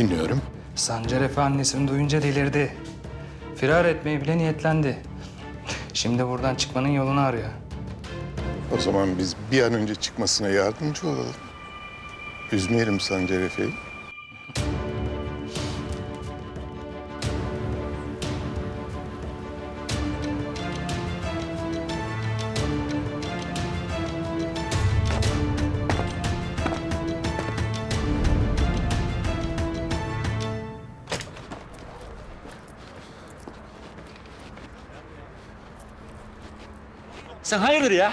Dinliyorum. Sancar Efe annesini duyunca delirdi. Firar etmeye bile niyetlendi. Şimdi buradan çıkmanın yolunu arıyor. O zaman biz bir an önce çıkmasına yardımcı olalım. Üzmeyelim Sancar Efe'yi. Sen hayırdır ya?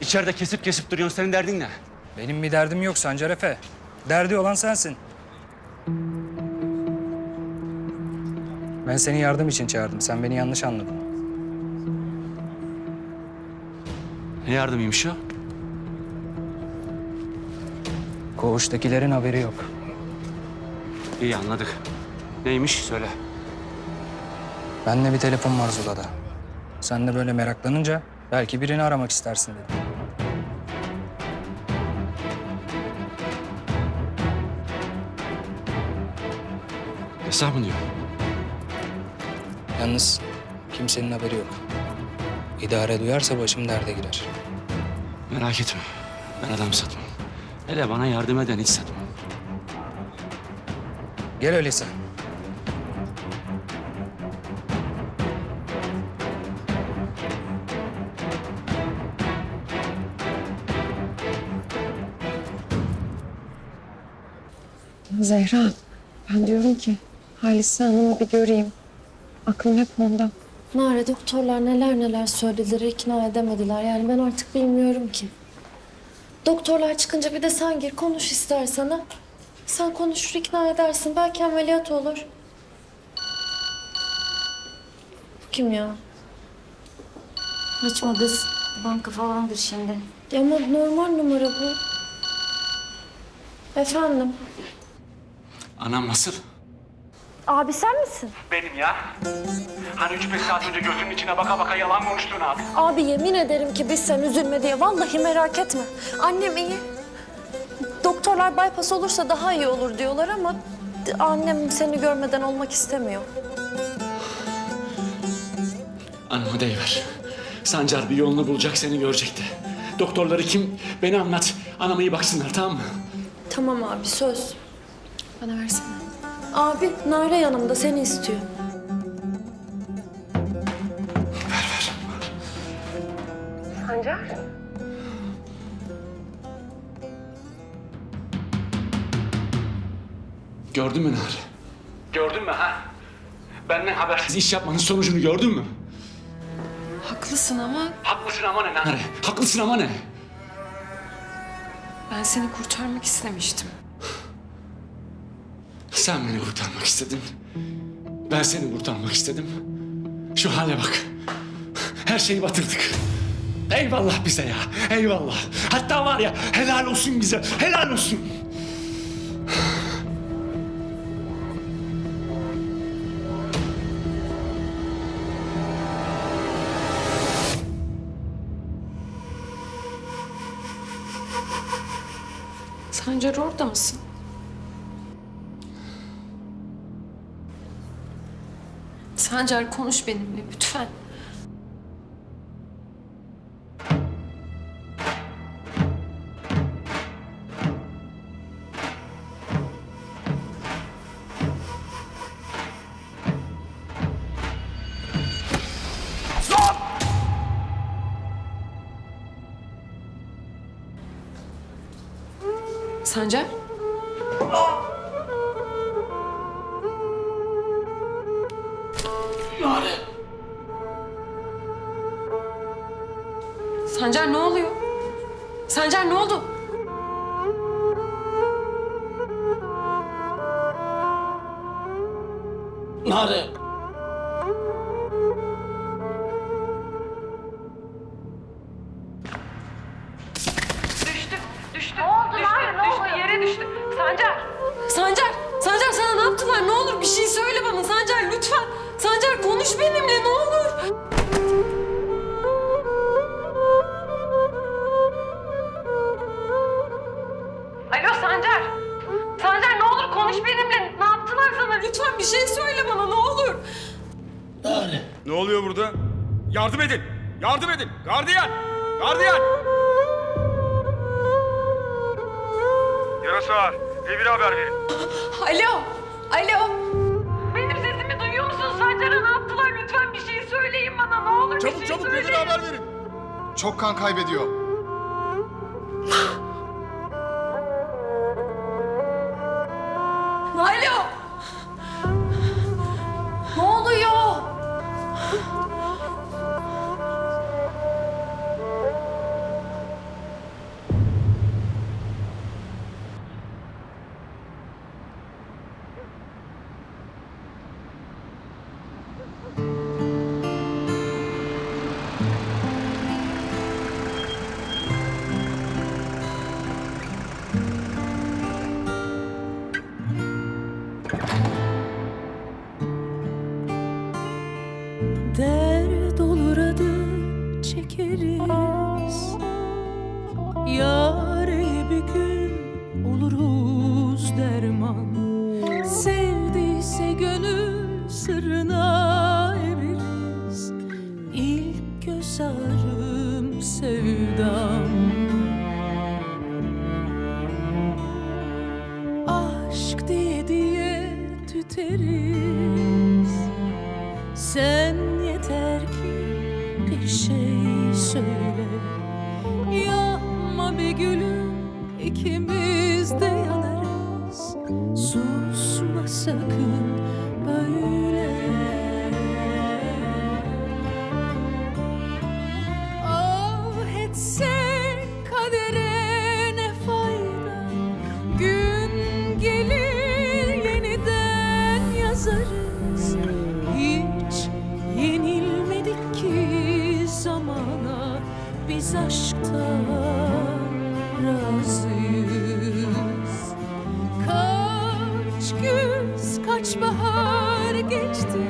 İçeride kesip kesip duruyorsun. Senin derdin ne? Benim bir derdim yok Sancar Efe. Derdi olan sensin. Ben seni yardım için çağırdım. Sen beni yanlış anladın. Ne yardımıymış o? Koğuştakilerin haberi yok. İyi anladık. Neymiş? Söyle. Bende bir telefon var Zula'da. Sen de böyle meraklanınca belki birini aramak istersin dedim. Hesabını diyor. Yalnız kimsenin haberi yok. İdare duyarsa başım derde girer. Merak etme. Ben adam satmam. Hele bana yardım eden hiç satmam. Gel öyleyse. Zehra, ben diyorum ki Halise Hanım'ı bir göreyim. Aklım hep onda. Nare doktorlar neler neler söylediler, ikna edemediler. Yani ben artık bilmiyorum ki. Doktorlar çıkınca bir de sen gir, konuş istersen ha. Sen konuşur, ikna edersin. Belki ameliyat olur. Bu kim ya? Açma kız. Banka falandır şimdi. Ya ama normal numara bu. Efendim? Anam nasıl? Abi sen misin? Benim ya. Hani üç beş saat önce gözünün içine baka baka yalan konuştuğun abi. Abi yemin ederim ki biz sen üzülme diye. Vallahi merak etme. Annem iyi. Doktorlar bypass olursa daha iyi olur diyorlar ama annem seni görmeden olmak istemiyor. Anama deyiver. Sancar bir yolunu bulacak seni görecekti. Doktorları kim? Beni anlat. Anama iyi baksınlar tamam mı? Tamam abi söz. Bana versene. Abi Nare yanımda seni istiyor. Gördün mü Nare? Gördün mü ha? Benden habersiz iş yapmanın sonucunu gördün mü? Haklısın ama Haklısın ama ne Nare? Haklısın ama ne? ben seni kurtarmak istemiştim. Sen beni kurtarmak istedin. Ben seni kurtarmak istedim. Şu hale bak. Her şeyi batırdık. Eyvallah bize ya. Eyvallah. Hatta var ya helal olsun bize. Helal olsun. Sancar orada mısın? Sancar konuş benimle lütfen. Sancar? Sancar ne oluyor? Sancar ne oldu? Nare. Burada? Yardım edin! Yardım edin! Gardiyan! Gardiyan! Yarası var. Evine haber verin. Alo, alo. Benim sesimi duyuyor musun? Sancar'a ne yaptılar? Lütfen bir şey söyleyin bana ne olur bir Çabuk şey çabuk söyleyin. evine haber verin. Çok kan kaybediyor. Alo. Dert olur adı çekeriz. Yare bir gün oluruz derman. Sevdiyse gönül sırrına eririz İlk göz ağrım sevdam yeter ki bir şey söyle. Yapma be gülüm ikimiz de yanarız. Susma sakın razıyız Kaç güz kaç bahar geçti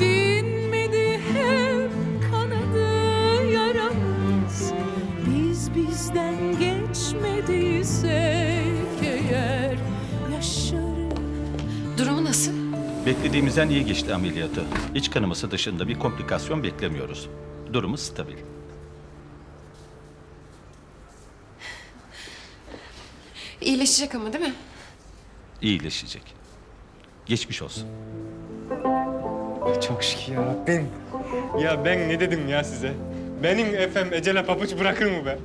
Dinmedi hep kanadı yaramız Biz bizden geçmediysek eğer yaşarız Durumu nasıl? Beklediğimizden iyi geçti ameliyatı. İç kanaması dışında bir komplikasyon beklemiyoruz. Durumu stabil. İyileşecek ama değil mi? İyileşecek. Geçmiş olsun. Çok şükür ya Rabbim. Ya ben ne dedim ya size? Benim efem ecele pabuç bırakır mı be?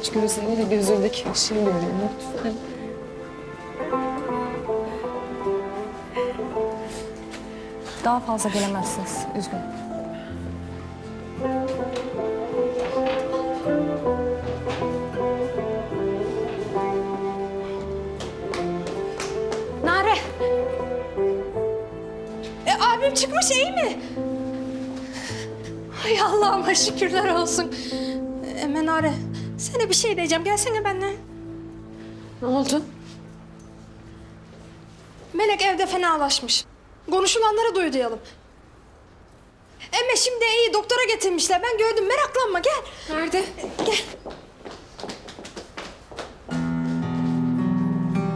Aç gözlerini de gözündeki ışığı göreyim lütfen. Daha fazla gelemezsiniz. Üzgünüm. Nare. E, abim çıkmış iyi mi? Ay Allah'ıma şükürler olsun. E, Menare, sana bir şey diyeceğim. Gelsene benimle. Ne oldu? Melek evde fenalaşmış. Konuşulanları duyduyalım. Emme şimdi iyi doktora getirmişler. Ben gördüm. Meraklanma gel. Nerede? Gel.